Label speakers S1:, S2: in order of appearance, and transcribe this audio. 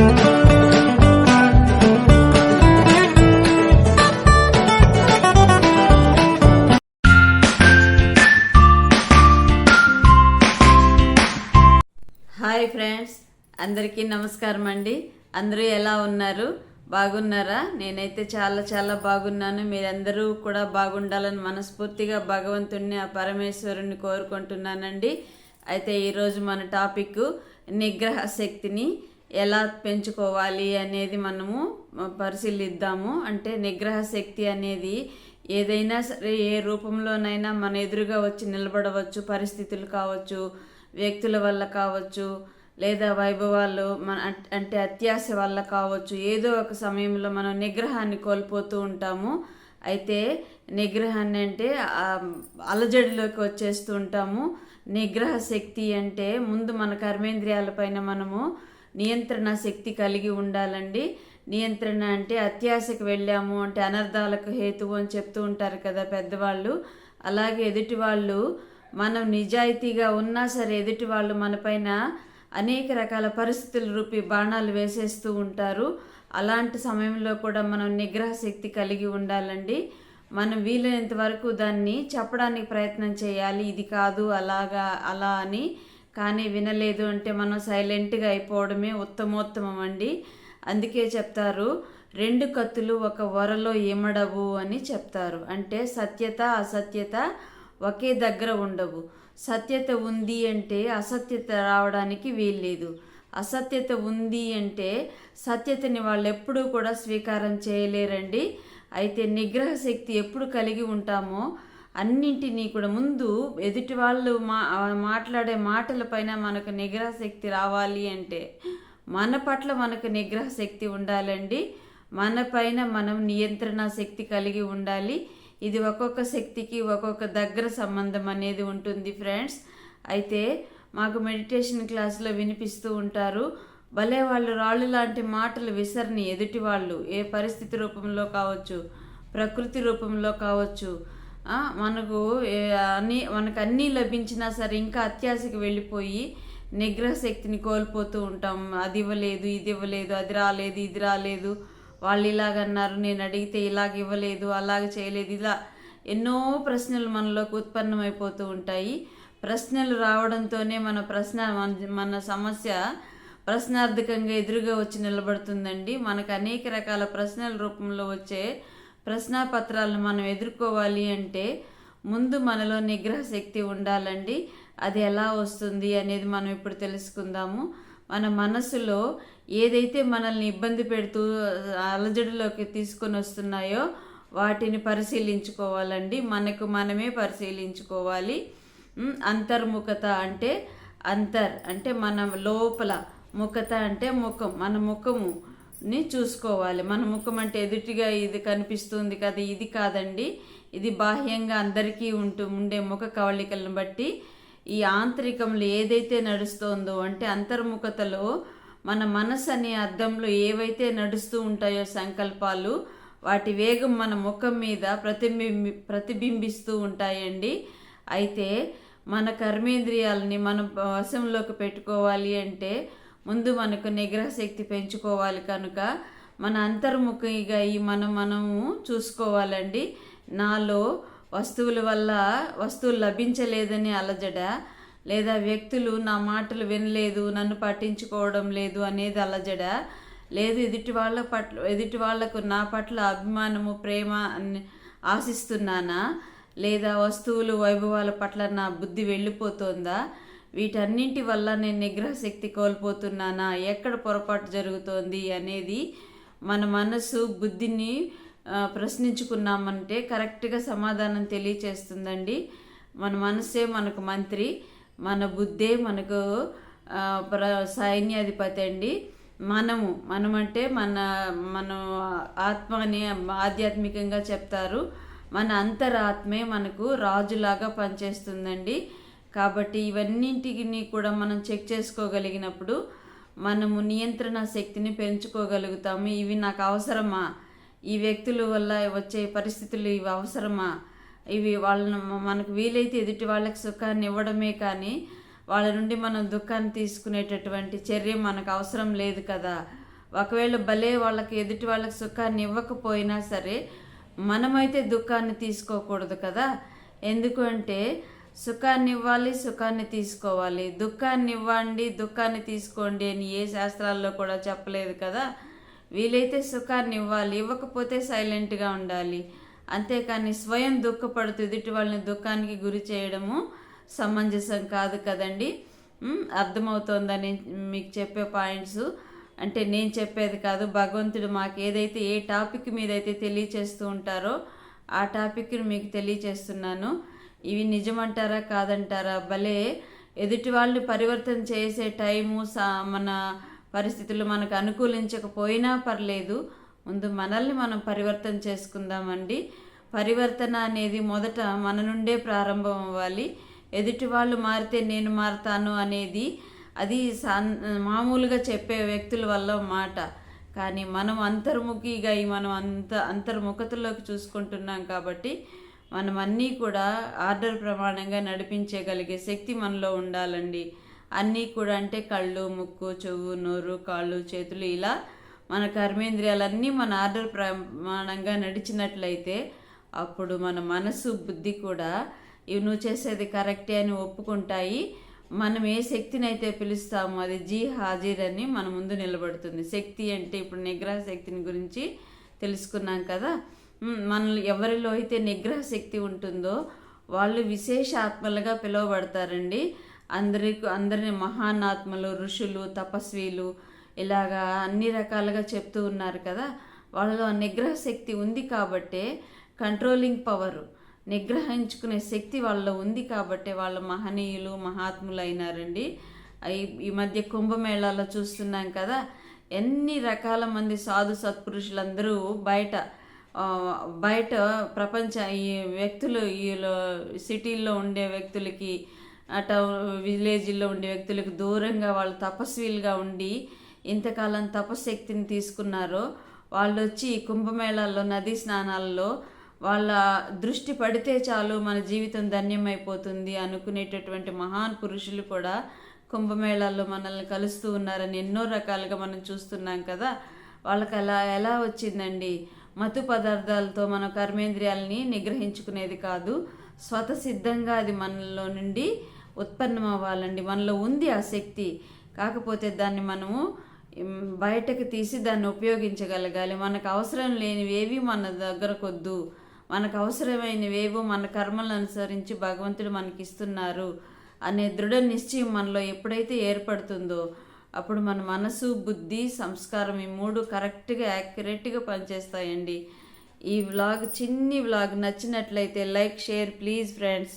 S1: Hi friends అందరికీ నమస్కారం అండి. అందరూ ఎలా ఉన్నారు? బాగున్నారా? నేనైతే చాలా చాలా బాగున్నాను. మీరందరూ కూడా బాగుండాలని మనస్ఫూర్తిగా భగవంతుణ్ణి ఆ పరమేశ్వరుని కోరుకుంటున్నానండి. అయితే ఈరోజు మన టాపిక్ నిగ్రహ శక్తిని ఎలా పెంచుకోవాలి అనేది మనము పరిశీలిద్దాము. అంటే నిగ్రహ శక్తి అనేది ఏదైనా సరే ఏ రూపంలోనైనా మన ఎదురుగా వచ్చి నిలబడవచ్చు. పరిస్థితులు కావచ్చు వ్యక్తుల వల్ల కావచ్చు లేదా వైభవాలు మన అంటే అత్యాశ వల్ల కావచ్చు. ఏదో ఒక సమయంలో మనం నిగ్రహాన్ని కోల్పోతూ ఉంటాము. అయితే నిగ్రహాన్ని అంటే అలజడిలోకి వచ్చేస్తూ ఉంటాము. నిగ్రహ శక్తి అంటే ముందు మన కర్మేంద్రియాలపైన మనము నియంత్రణ శక్తి కలిగి ఉండాలండి. నియంత్రణ అంటే అత్యాశకు వెళ్ళాము అంటే అనర్థాలకు హేతువు అని చెప్తూ ఉంటారు కదా పెద్దవాళ్ళు. అలాగే ఎదుటి వాళ్ళు మనం నిజాయితీగా ఉన్నా సరే ఎదుటి వాళ్ళు మనపైన అనేక రకాల పరిస్థితుల రూపీ బాణాలు వేసేస్తూ ఉంటారు. అలాంటి సమయంలో కూడా మనం నిగ్రహ శక్తి కలిగి ఉండాలండి. మనం వీలైనంత వరకు దాన్ని చెప్పడానికి ప్రయత్నం చేయాలి. ఇది కాదు అలాగా అలా అని కానీ వినలేదు అంటే మనం సైలెంట్గా అయిపోవడమే ఉత్తమోత్తమం అండి. అందుకే చెప్తారు రెండు కత్తులు ఒక వరలో ఏమడవు అని చెప్తారు. అంటే సత్యత అసత్యత ఒకే దగ్గర ఉండవు. సత్యత ఉంది అంటే అసత్యత రావడానికి వీల్లేదు. అసత్యత ఉంది అంటే సత్యతని వాళ్ళు ఎప్పుడూ కూడా స్వీకారం చేయలేరండి. అయితే నిగ్రహ శక్తి ఎప్పుడు కలిగి ఉంటామో అన్నింటినీ కూడా ముందు ఎదుటి వాళ్ళు మా మాట్లాడే మాటలపైన మనకు నిగ్రహ శక్తి రావాలి అంటే మన పట్ల మనకు నిగ్రహ శక్తి ఉండాలండి. మన పైన మనం నియంత్రణ శక్తి కలిగి ఉండాలి. ఇది ఒక్కొక్క శక్తికి ఒక్కొక్క దగ్గర సంబంధం అనేది ఉంటుంది ఫ్రెండ్స్. అయితే మాకు మెడిటేషన్ క్లాస్లో వినిపిస్తూ ఉంటారు. భలే వాళ్ళు రాళ్ళు లాంటి మాటలు విసరని ఎదుటి వాళ్ళు ఏ పరిస్థితి రూపంలో కావచ్చు ప్రకృతి రూపంలో కావచ్చు మనకు అన్ని మనకు అన్నీ లభించినా సరే ఇంకా అత్యాశకి వెళ్ళిపోయి నిగ్రహ శక్తిని కోల్పోతూ ఉంటాం. అది ఇవ్వలేదు ఇది ఇవ్వలేదు అది రాలేదు ఇది రాలేదు. వాళ్ళు ఇలాగన్నారు నేను అడిగితే ఇలాగ ఇవ్వలేదు అలాగ చేయలేదు. ఇలా ఎన్నో ప్రశ్నలు మనలోకి ఉత్పన్నమైపోతూ ఉంటాయి. ప్రశ్నలు రావడంతోనే మన ప్రశ్న మన- మన సమస్య ప్రశ్నార్థకంగా ఎదురుగా వచ్చి నిలబడుతుందండి. మనకు అనేక రకాల ప్రశ్నల రూపంలో వచ్చే ప్రశ్నాపత్రాలను మనం ఎదుర్కోవాలి అంటే ముందు మనలో నిగ్రహ శక్తి ఉండాలండి. అది ఎలా వస్తుంది అనేది మనం ఇప్పుడు తెలుసుకుందాము. మన మనసులో ఏదైతే మనల్ని ఇబ్బంది పెడుతూ అలజడిలోకి తీసుకొని వస్తున్నాయో వాటిని పరిశీలించుకోవాలండి. మనకు మనమే పరిశీలించుకోవాలి. అంతర్ముఖత అంటే అంతర్ అంటే మన లోపల ముఖత అంటే ముఖం మన ముఖము. ని చూసుకోవాలి. మన ముఖం అంటే ఎదుటిగా ఇది కనిపిస్తుంది కదా ఇది కాదండి. ఇది బాహ్యంగా అందరికీ ఉంటూ ఉండే ముఖ కవళికలను బట్టి ఈ ఆంతరికంలో ఏదైతే నడుస్తోందో అంటే అంతర్ముఖతలో మన మనసు అనే అర్థంలో ఏవైతే నడుస్తూ ఉంటాయో సంకల్పాలు వాటి వేగం మన ముఖం మీద ప్రతిబింబి ప్రతిబింబిస్తూ ఉంటాయండి. అయితే మన కర్మేంద్రియాలని మనం వశంలోకి పెట్టుకోవాలి అంటే ముందు మనకు నిగ్రహ శక్తి పెంచుకోవాలి కనుక మన అంతర్ముఖిగా ఈ మనం మనము చూసుకోవాలండి. నాలో వస్తువుల వల్ల వస్తువులు లభించలేదని అలజడ లేదా వ్యక్తులు నా మాటలు వినలేదు నన్ను పట్టించుకోవడం లేదు అనేది అలజడ లేదు. ఎదుటి వాళ్ళ పట్ల ఎదుటి వాళ్ళకు నా పట్ల అభిమానము ప్రేమ అని ఆశిస్తున్నానా? లేదా వస్తువులు వైభవాల పట్ల నా బుద్ధి వెళ్ళిపోతుందా? వీటన్నింటి వల్ల నేను నిగ్రహ శక్తి కోల్పోతున్నానా? ఎక్కడ పొరపాటు జరుగుతోంది అనేది మన మనసు బుద్ధిని ప్రశ్నించుకున్నామంటే కరెక్ట్గా సమాధానం తెలియచేస్తుందండి. మన మనసే మనకు మంత్రి మన బుద్ధే మనకు ప్ర సైన్యాధిపతి అండి. మనము మనమంటే మన మన ఆత్మ అని ఆధ్యాత్మికంగా చెప్తారు. మన అంతరాత్మే మనకు రాజులాగా పనిచేస్తుందండి. కాబట్టి ఇవన్నింటిని కూడా మనం చెక్ చేసుకోగలిగినప్పుడు మనము నియంత్రణ శక్తిని పెంచుకోగలుగుతాము. ఇవి నాకు అవసరమా? ఈ వ్యక్తుల వల్ల వచ్చే పరిస్థితులు ఇవి అవసరమా? ఇవి వాళ్ళను మనకు వీలైతే ఎదుటి వాళ్ళకి సుఖాన్ని ఇవ్వడమే కానీ వాళ్ళ నుండి మనం దుఃఖాన్ని తీసుకునేటటువంటి చర్య మనకు అవసరం లేదు కదా. ఒకవేళ భలే వాళ్ళకి ఎదుటి వాళ్ళకి సుఖాన్ని ఇవ్వకపోయినా సరే మనమైతే దుఃఖాన్ని తీసుకోకూడదు కదా. ఎందుకంటే సుఖాన్ని ఇవ్వాలి సుఖాన్ని తీసుకోవాలి. దుఃఖాన్ని ఇవ్వండి దుఃఖాన్ని తీసుకోండి అని ఏ శాస్త్రాల్లో కూడా చెప్పలేదు కదా? వీలైతే సుఖాన్ని ఇవ్వాలి ఇవ్వకపోతే సైలెంట్గా ఉండాలి. అంతేకాని స్వయం దుఃఖపడుతూ ఎదుటి వాళ్ళని దుఃఖానికి గురి చేయడము సమంజసం కాదు కదండి. అర్థమవుతోందని మీకు చెప్పే పాయింట్స్. అంటే నేను చెప్పేది కాదు భగవంతుడు మాకు ఏదైతే ఏ టాపిక్ మీద అయితే తెలియచేస్తూ ఉంటారో ఆ టాపిక్ని మీకు తెలియచేస్తున్నాను. ఇవి నిజమంటారా కాదంటారా? భలే ఎదుటి వాళ్ళని పరివర్తన చేసే టైము సా మన పరిస్థితులు మనకు అనుకూలించకపోయినా పర్లేదు. ముందు మనల్ని మనం పరివర్తన చేసుకుందామండి. పరివర్తన అనేది మొదట మన నుండే ప్రారంభం అవ్వాలి. ఎదుటి వాళ్ళు మారితే నేను మారతాను అనేది అది సాన్ మామూలుగా చెప్పే వ్యక్తుల వల్ల మాట. కానీ మనం అంతర్ముఖిగా ఈ మనం అంత అంతర్ముఖతలోకి చూసుకుంటున్నాం కాబట్టి మనం అన్నీ కూడా ఆర్డర్ ప్రమాణంగా నడిపించగలిగే శక్తి మనలో ఉండాలండి. అన్నీ కూడా అంటే కళ్ళు ముక్కు చెవు నోరు కాళ్ళు చేతులు ఇలా మన కర్మేంద్రియాలన్నీ మన ఆర్డర్ ప్రమాణంగా నడిచినట్లయితే అప్పుడు మన మనసు బుద్ధి కూడా ఇవి నువ్వు చేసేది కరెక్టే అని ఒప్పుకుంటాయి. మనం ఏ శక్తిని అయితే పిలుస్తామో అది జీ హాజీర్ అని మన ముందు నిలబడుతుంది. శక్తి అంటే ఇప్పుడు నిగ్రహ శక్తిని గురించి తెలుసుకున్నాం కదా. మనల్ని ఎవరిలో అయితే నిగ్రహ శక్తి ఉంటుందో వాళ్ళు విశేష ఆత్మలుగా పిలువబడతారండి. అందరికి అందరిని మహానాత్మలు ఋషులు తపస్వీలు ఇలాగా అన్ని రకాలుగా చెప్తూ ఉన్నారు కదా. వాళ్ళలో నిగ్రహ శక్తి ఉంది కాబట్టే కంట్రోలింగ్ పవర్ నిగ్రహించుకునే శక్తి వాళ్ళలో ఉంది కాబట్టి వాళ్ళ మహనీయులు మహాత్ములు అయినారండి ఈ- మధ్య కుంభమేళాలో చూస్తున్నాం కదా ఎన్ని రకాల మంది సాధు సత్పురుషులందరూ బయట బయట ప్రపంచ ఈ వ్యక్తులు ఈ సిటీల్లో ఉండే వ్యక్తులకి అట విలేజ్లో ఉండే వ్యక్తులకు దూరంగా వాళ్ళు తపస్వీలుగా ఉండి ఇంతకాలం తపశక్తిని తీసుకున్నారో. వాళ్ళు వచ్చి కుంభమేళాల్లో నదీ స్నానాల్లో వాళ్ళ దృష్టి పడితే చాలు మన జీవితం ధన్యమైపోతుంది అనుకునేటటువంటి మహాన్ పురుషులు కూడా కుంభమేళాల్లో మనల్ని కలుస్తూ ఉన్నారని ఎన్నో రకాలుగా మనం చూస్తున్నాం కదా. వాళ్ళకి అలా ఎలా వచ్చిందండి? మత్తు పదార్థాలతో మన కర్మేంద్రియాలని నిగ్రహించుకునేది కాదు స్వతసిద్ధంగా అది మనలో నుండి ఉత్పన్నం అవ్వాలండి మనలో ఉంది ఆ శక్తి. కాకపోతే దాన్ని మనము బయటకు తీసి దాన్ని ఉపయోగించగలగాలి. మనకు అవసరం లేనివేవి మన దగ్గరకొద్దు. మనకు అవసరమైనవేవో మన కర్మలను అనుసరించి భగవంతుడు మనకి ఇస్తున్నారు అనే దృఢ నిశ్చయం మనలో ఎప్పుడైతే ఏర్పడుతుందో అప్పుడు మన మనసు బుద్ధి సంస్కారం ఈ మూడు కరెక్ట్గా యాక్యురేట్గా పనిచేస్తాయండి. ఈ వ్లాగ్ చిన్ని వ్లాగ్ నచ్చినట్లయితే లైక్ షేర్ ప్లీజ్ ఫ్రెండ్స్.